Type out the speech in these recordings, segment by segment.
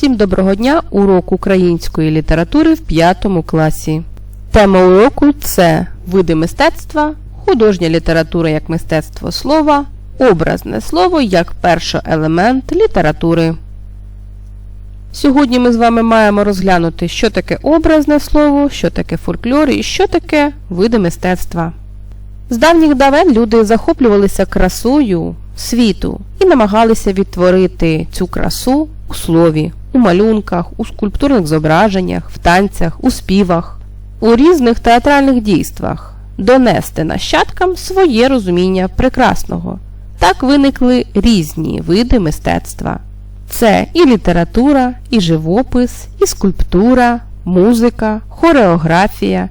Всім доброго дня! Урок української літератури в 5 класі. Тема уроку це види мистецтва, художня література як мистецтво слова, образне слово як перший елемент літератури. Сьогодні ми з вами маємо розглянути, що таке образне слово, що таке фольклор і що таке види мистецтва. З давніх давен люди захоплювалися красою світу і намагалися відтворити цю красу у слові, у малюнках, у скульптурних зображеннях, в танцях, у співах, у різних театральних дійствах, донести нащадкам своє розуміння прекрасного. Так виникли різні види мистецтва. Це і література, і живопис, і скульптура, музика, хореографія,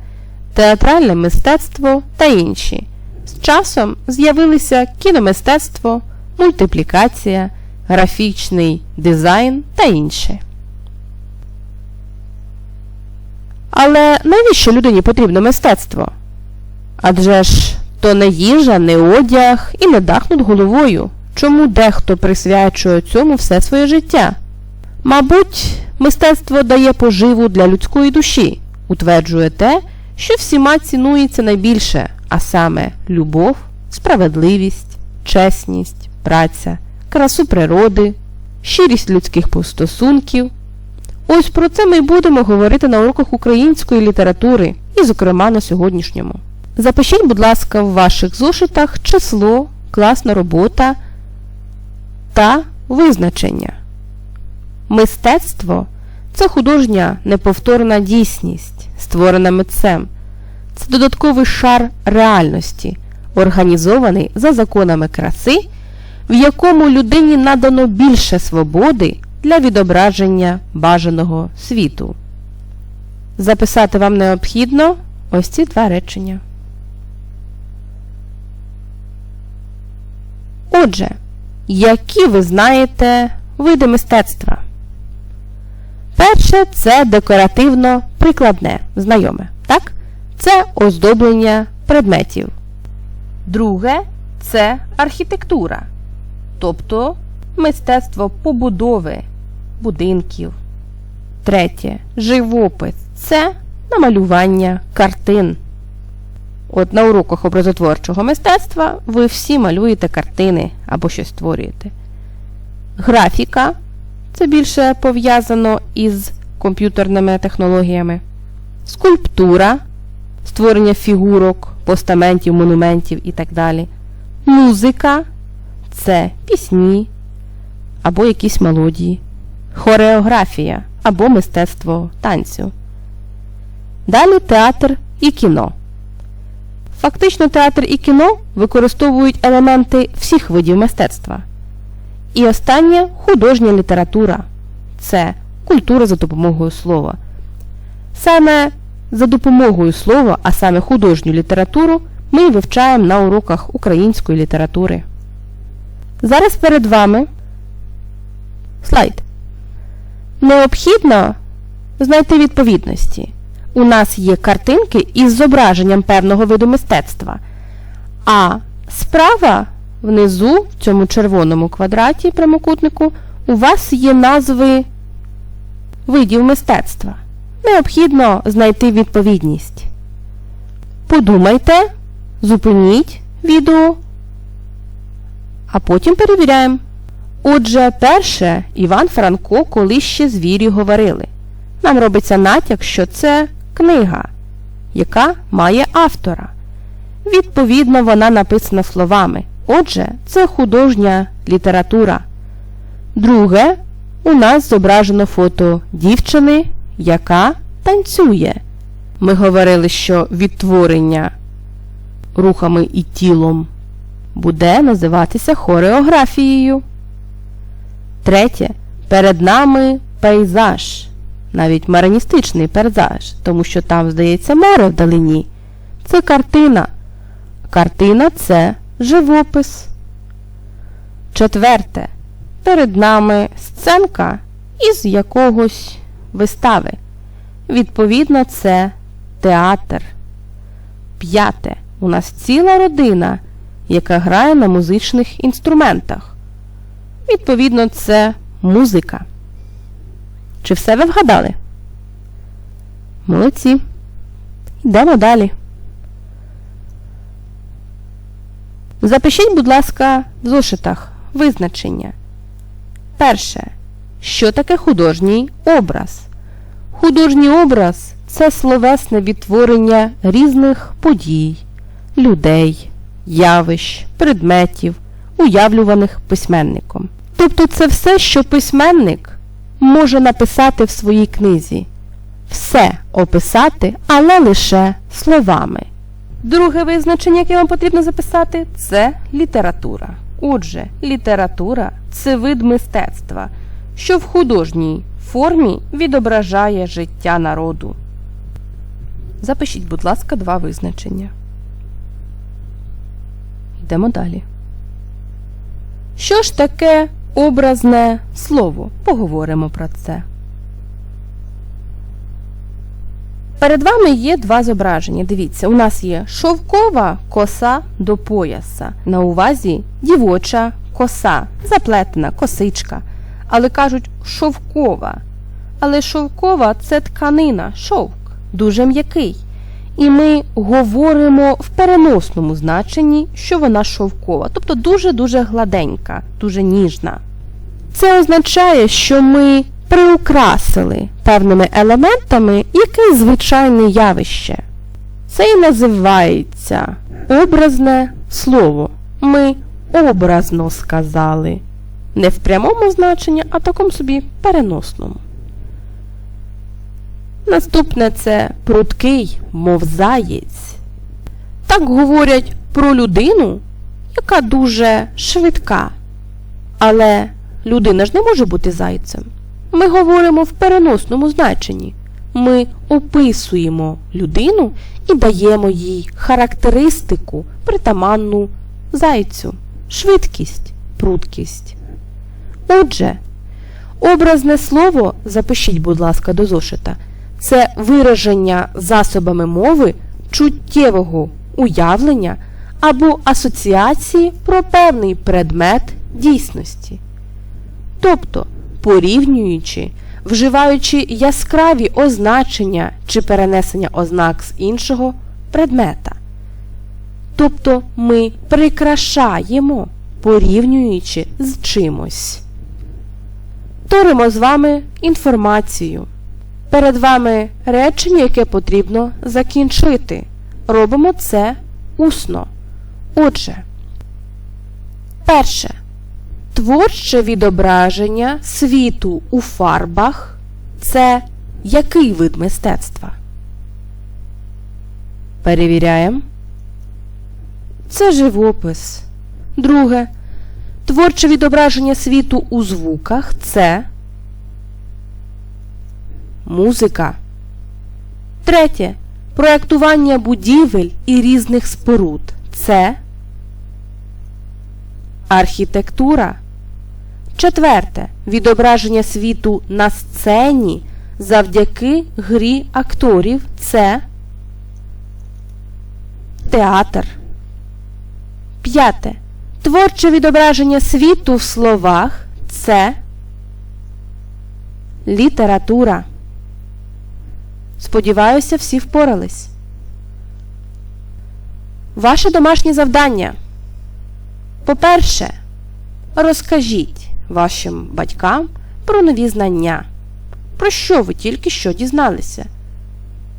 театральне мистецтво та інші. З часом з'явилися кіномистецтво, мультиплікація, графічний дизайн та інше. Але навіщо людині потрібно мистецтво? Адже ж то не їжа, не одяг і не дах над головою. Чому дехто присвячує цьому все своє життя? Мабуть, мистецтво дає поживу для людської душі, утверджує те, що всіма цінується найбільше, а саме любов, справедливість, чесність, праця, красу природи, щирість людських стосунків. Ось про це ми й будемо говорити на уроках української літератури і, зокрема, на сьогоднішньому. Запишіть, будь ласка, в ваших зошитах число, класна робота та визначення. Мистецтво це художня неповторна дійсність, створена митцем. Це додатковий шар реальності, організований за законами краси, в якому людині надано більше свободи для відображення бажаного світу. Записати вам необхідно ось ці два речення. Отже, які ви знаєте види мистецтва? Перше це декоративно прикладне, знайоме, так? Це оздоблення предметів. Друге це архітектура, тобто мистецтво побудови будинків. Третє живопис це намалювання картин. От на уроках образотворчого мистецтва ви всі малюєте картини або щось створюєте. Графіка це більше пов'язано із комп'ютерними технологіями. Скульптура створення фігурок, постаментів, монументів і так далі. Музика це пісні або якісь мелодії, хореографія або мистецтво танцю. Далі театр і кіно. Фактично театр і кіно використовують елементи всіх видів мистецтва. І останнє художня література це культура за допомогою слова. Саме за допомогою слова, а саме художню літературу, ми вивчаємо на уроках української літератури. Зараз перед вами слайд. Необхідно знайти відповідності. У нас є картинки із зображенням певного виду мистецтва. А справа внизу, в цьому червоному квадраті прямокутнику, у вас є назви видів мистецтва. Необхідно знайти відповідність. Подумайте, зупиніть відео, а потім перевіряємо. Отже, перше Іван Франко, коли ще звірі говорили. Нам робиться натяк, що це книга, яка має автора. Відповідно, вона написана словами. Отже, це художня література. Друге, у нас зображено фото дівчини, яка танцює. Ми говорили, що відтворення рухами і тілом буде називатися хореографією. Третє. Перед нами пейзаж, навіть мариністичний пейзаж, тому що там, здається, море вдалині. Це картина. Картина це живопис. Четверте. Перед нами сценка із якогось вистави. Відповідно, це театр. П'яте. У нас ціла родина, яка грає на музичних інструментах. Відповідно, це музика. Чи все ви вгадали? Молодці. Йдемо далі. Запишіть, будь ласка, в зошитах визначення. Перше. Що таке художній образ? Художній образ це словесне відтворення різних подій, людей, явищ, предметів, уявлюваних письменником. Тобто це все, що письменник може написати в своїй книзі. Все описати, але лише словами. Друге визначення, яке вам потрібно записати, це література. Отже, література це вид мистецтва, що в художній формі відображає життя народу. Запишіть, будь ласка, два визначення. Йдемо далі. Що ж таке образне слово? Поговоримо про це. Перед вами є два зображення. Дивіться, у нас є шовкова коса до пояса. На увазі дівоча коса, заплетена косичка. Але кажуть шовкова. Але шовкова це тканина, шовк, дуже м'який. І ми говоримо в переносному значенні, що вона шовкова, тобто дуже-дуже гладенька, дуже ніжна. Це означає, що ми приукрасили певними елементами якесь звичайне явище. Це і називається образне слово. Ми образно сказали. Не в прямому значенні, а в такому собі переносному. Наступне це прудкий, мов заєць. Так говорять про людину, яка дуже швидка. Але людина ж не може бути зайцем. Ми говоримо в переносному значенні. Ми описуємо людину і даємо їй характеристику, притаманну зайцю, швидкість, прудкість. Отже, образне слово, запишіть, будь ласка, до зошита, це вираження засобами мови чуттєвого уявлення або асоціації про певний предмет дійсності. Тобто, порівнюючи, вживаючи яскраві означення чи перенесення ознак з іншого предмета. Тобто ми прикрашаємо, порівнюючи з чимось. Торимо з вами інформацію. Перед вами речення, яке потрібно закінчити. Робимо це усно. Отже, перше. Творче відображення світу у фарбах це який вид мистецтва? Перевіряємо. Це живопис. Друге. Творче відображення світу у звуках це музика. Третє. Проектування будівель і різних споруд це архітектура. Четверте. Відображення світу на сцені завдяки грі акторів це театр. П'яте. Творче відображення світу в словах це література. Сподіваюся, всі впорались. Ваше домашнє завдання. По-перше, розкажіть вашим батькам про нові знання. Про що ви тільки що дізналися?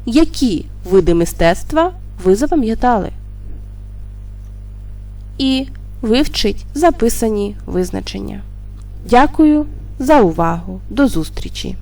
Які види мистецтва ви запам'ятали? І вивчіть записані визначення. Дякую за увагу. До зустрічі!